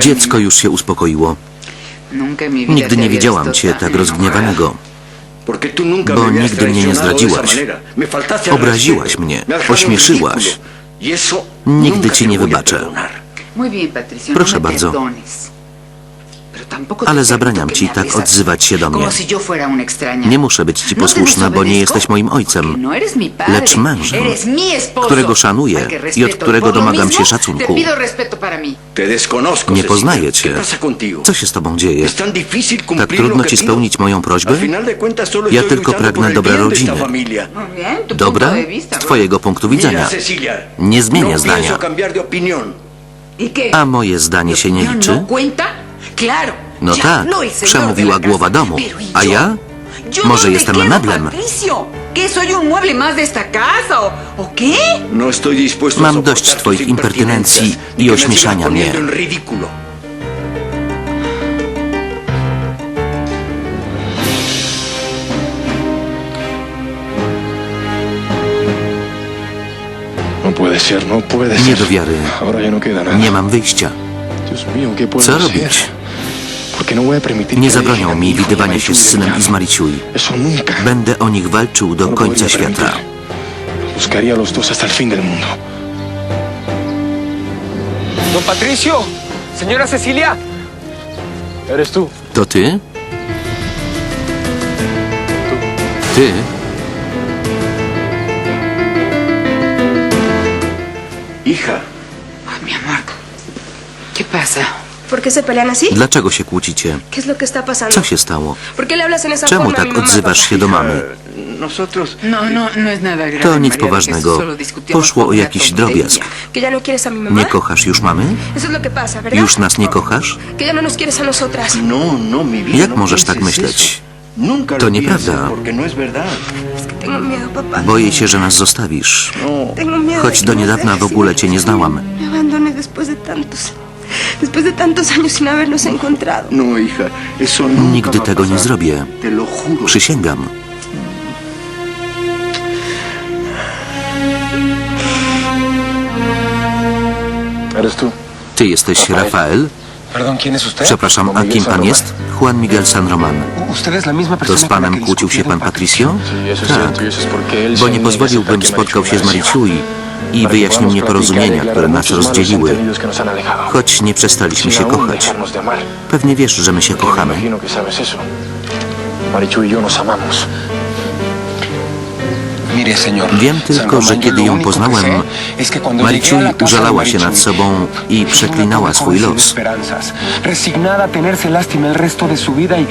Dziecko już się uspokoiło. Nigdy nie widziałam cię tak enojado. rozgniewanego. Bo nigdy mnie nie zdradziłaś. Obraziłaś mnie, ośmieszyłaś. Y Nigdy ci nie wybaczę. Proszę no bardzo. perdones. Pero tampoco te Ale zabraniam ci tak odzywać się do mnie. Nie muszę być ci No posłuszna, bo nie jesteś moim ojcem, no lecz mężem, którego szanuję i od którego domagam się szacunku. Nie poznaję ¿Qué cię. Co się z tobą dzieje? Tak trudno ci spełnić moją prośbę? Ja tylko pragnę dobra rodziny. Dobra? Z twojego punktu widzenia. Nie zmienię no zdania. ¿Y? A moje zdanie się nie ¿No liczy? No Ya tak, señor przemówiła głowa casa. domu. Pero ¿y A ja? Yo Może jestem meblem? No Mam dość twoich impertynencji i ośmieszania mnie. No no Nie do wiary. No. Nie mam wyjścia. Dios mío, ¿qué puedo Co robić? No Nie zabronią mi a widywania się z synem i z nunca. Będę o nich walczył do No końca świata. Buscaría a los dos hasta el fin del mundo. Don Patricio, señora Cecilia. ¿Eres tú? To ty? Ty? Hija, Ay, mi amor. Dlaczego się kłócicie? ¿Qué es lo que está pasando? Co się stało? ¿Por qué le hablas en esa Czemu tak odzywasz się do mamy? nosotros... No, no, no es nada grave. To nic poważnego. Poszło por o jakiś drobiazg. ¿Que ya no quieres a mi mamá? Nie kochasz już mamy? Eso es lo que pasa, ¿verdad? Już nas nie kochasz? Que ya no nos quieres a nosotras. No, no, mi vida, Jak no możesz tak myśleć? To nieprawda. pienses, porque es verdad. Tengo miedo, papá. Boję się, że nas zostawisz. No, Choć do niedawna w ogóle me- cię nie znałam. Después de tantos... Años sin habernos encontrado. no, hija, eso nunca Nigdy va tego nie pasar. zrobię. Te lo juro. Przysięgam. ¿Eres tú? Ty jesteś Rafael? Perdón, ¿quién es usted? Przepraszam, a kim pan jest? Juan Miguel San Roman. Usted es la misma To persona z con la panem que kłócił się pan don Patricio? Tak. Y bo nie a pozwoliłbym spotkał się z Mariciui i wyjaśnił nieporozumienia, które nas rozdzieliły, choć nie przestaliśmy się kochać. Pewnie wiesz, że my się kochamy. Wiem tylko, że kiedy ją poznałem, Mariciuj użalała się nad sobą i przeklinała swój los. Resignada a tenerse lástima el resto de su vida y,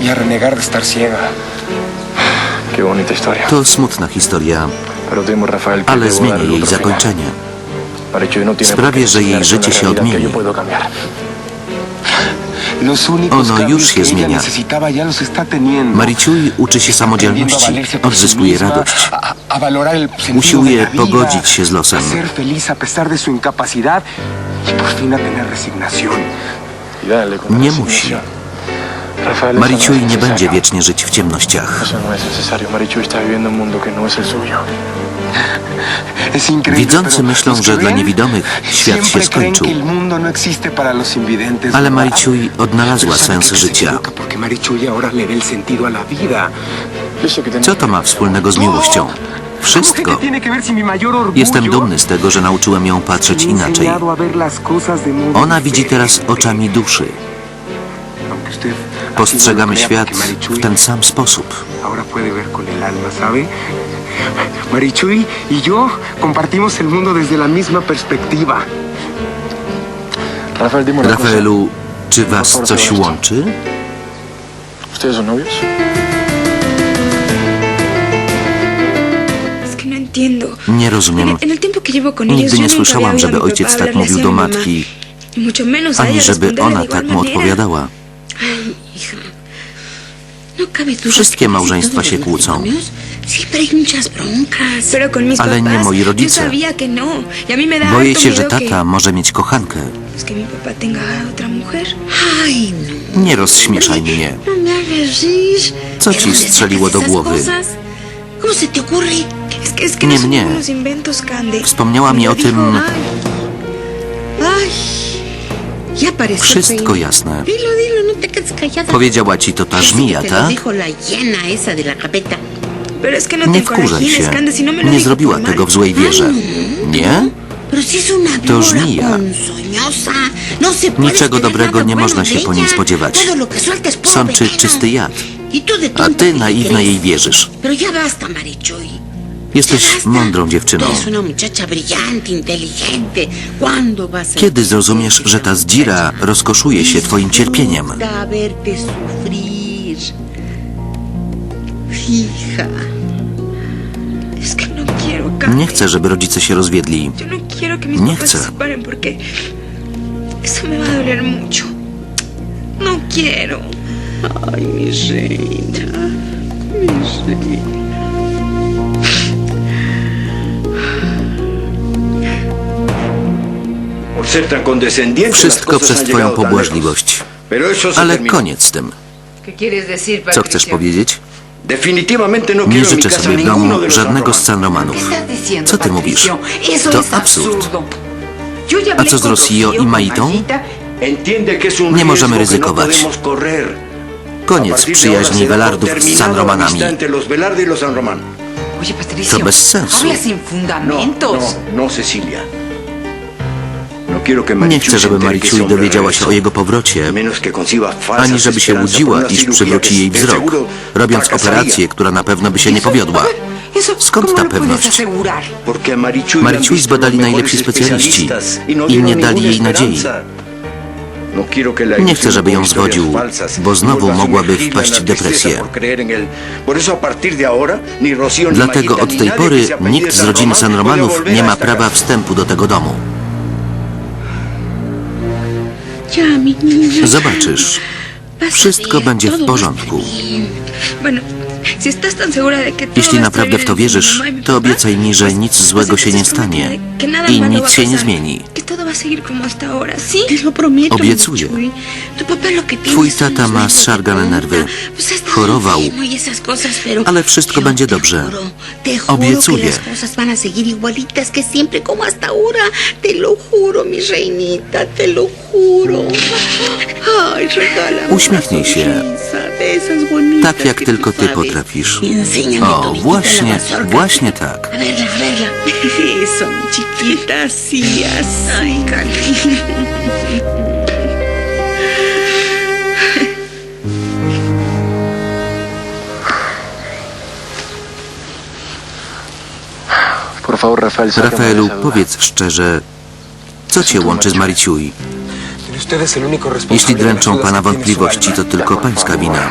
y a renegar de estar ciega. To smutna historia, Ale zmienię darle jej zakończenie. Sprawię, że jej życie się odmieni. Ono już się zmienia. Mariciuj uczy się samodzielności, odzyskuje radość. Usiłuje pogodzić się z losem. Y Nie musi. Mariciuj no nie będzie wiecznie żyć w ciemnościach. No no Widzący myślą, że dla niewidomych świat się skończył. no Ale. Mariciuj odnalazła sens życia. Co to ma wspólnego z miłością? ¿Cómo que Wszystko. Jestem dumny z tego, że nauczyłem ją patrzeć inaczej. Ona widzi teraz oczami duszy. Postrzegamy świat w ten sam sposób. Marichuy y yo compartimos el mundo desde la misma perspectiva. Rafael, dime una cosa. Rafaelu, czy was coś łączy? ¿Ustedes son novios? Es que no entiendo. Nie rozumiem. el, en el tiempo que llevo con ellos, Nigdy nie słyszałam, żeby ojciec tak mówił do matki, ani żeby ona tak mu odpowiadała. Wszystkie małżeństwa się kłócą. Ale nie moi rodzice. Boję się, że tata może mieć kochankę. Nie rozśmieszaj mnie. Co ¿De ci strzeliło do głowy? Nie mnie. Wspomniała mi o tym Wszystko jasne. No. Powiedziała ci to ta żmija, tak? Nie wkurzaj się. No Nie zrobiła tego w złej wierze. Nie? To żmija. No Niczego dobrego nie można się po niej spodziewać. Sączy czysty jad. Y A ty naiwna jej wierzysz. Jesteś mądrą dziewczyną. Eres una muchacha brillante, inteligente. ¿Cuándo vas a Kiedy zrozumiesz, że ta zdzira rozkoszuje się twoim cierpieniem? No. Nie chcę, żeby rodzice się rozwiedli. No Nie chcę. se separen porque eso me va a doler mucho. No quiero. Ay, mi reina. Mi reina. Wszystko przez twoją pobłażliwość. Ale koniec z tym. ¿Qué quieres decir, Co chcesz powiedzieć? Definitivamente no Nie życzę sobie w domu żadnego z San San ¿Qué Romanów. estás diciendo, Co ty mówisz? To absurd. A co z Rocío i Maitą? Nie możemy ryzykować. No. A Koniec przyjaźni Velardów z terminada San la Romanami. amistad entre los Velarde y. To bez sensu. No, no, no, Cecilia. Nie chcę, żeby hombre dowiedziała się o jego powrocie, ani żeby się łudziła, iż przywróci jej wzrok, robiąc operację, która na pewno by się nie powiodła. Skąd ¿cómo ta pewność? visto zbadali najlepsi specjaliści y no i nie dali jej nadziei. No Nie chcę, żeby ją zwodził, bo znowu mogłaby wpaść w depresję. Dlatego od tej pory nikt z rodziny San Romanów nie ma prawa wstępu do tego domu. Zobaczysz, wszystko będzie w porządku. Jeśli naprawdę w to wierzysz, y to obiecaj mi, że nic złego się nie stanie i nic się nie zmieni. Va a seguir como hasta ahora, ¿sí? Te lo prometo. Obiecuję. Tu papá lo que tiene Twój tata ma nervios de zszargane punta. nerwy. Pues Chorował. enfermo y esas cosas, pero Ale wszystko yo będzie te dobrze. juro, te juro Obiecuję. que las cosas van a seguir igualitas que siempre como hasta ahora. Te lo juro, mi reinita, te lo juro. Ay, regálame Uśmiechnij una się. sonrisa de esas bonitas Tak jak que tylko ty sabes. potrafisz. O, la właśnie, właśnie tak. A verla, a verla. Eso, mi sácame de Rafaelu, powiedz szczerze, co cię łączy z Mariciui? Jeśli dręczą pana wątpliwości, to tylko pańska wina.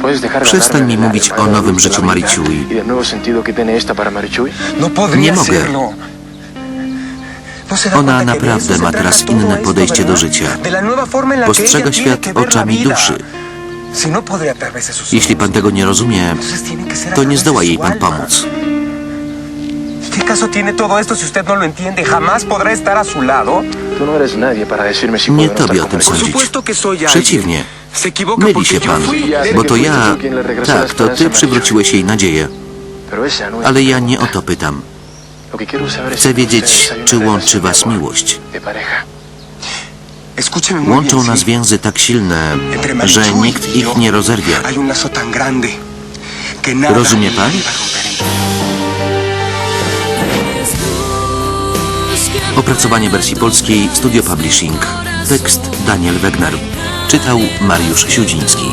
¿Puedes dejar de Przestań mi mówić o nowym życiu Mariciui. Y del Ona naprawdę ma teraz inne podejście do życia. Postrzega świat oczami duszy. No Jeśli pan tego nie rozumie, to nie zdoła jej pan pomóc. ¿Qué caso tiene todo esto si usted no lo entiende? ¿Jamás podrá estar a su lado? Tú no Nie tobie o tym sądzić. Przeciwnie. Myli się pan, bo to ja... Tak, to ty przywróciłeś jej nadzieję. Ale ja nie o to pytam. Chcę wiedzieć, czy łączy was miłość. Łączą nas więzy tak silne, że Marichuy nikt y ich nie rozerwie. Rozumie pan? Opracowanie wersji polskiej Studio Publishing. Tekst Daniel Wegner. Czytał Mariusz Siudziński.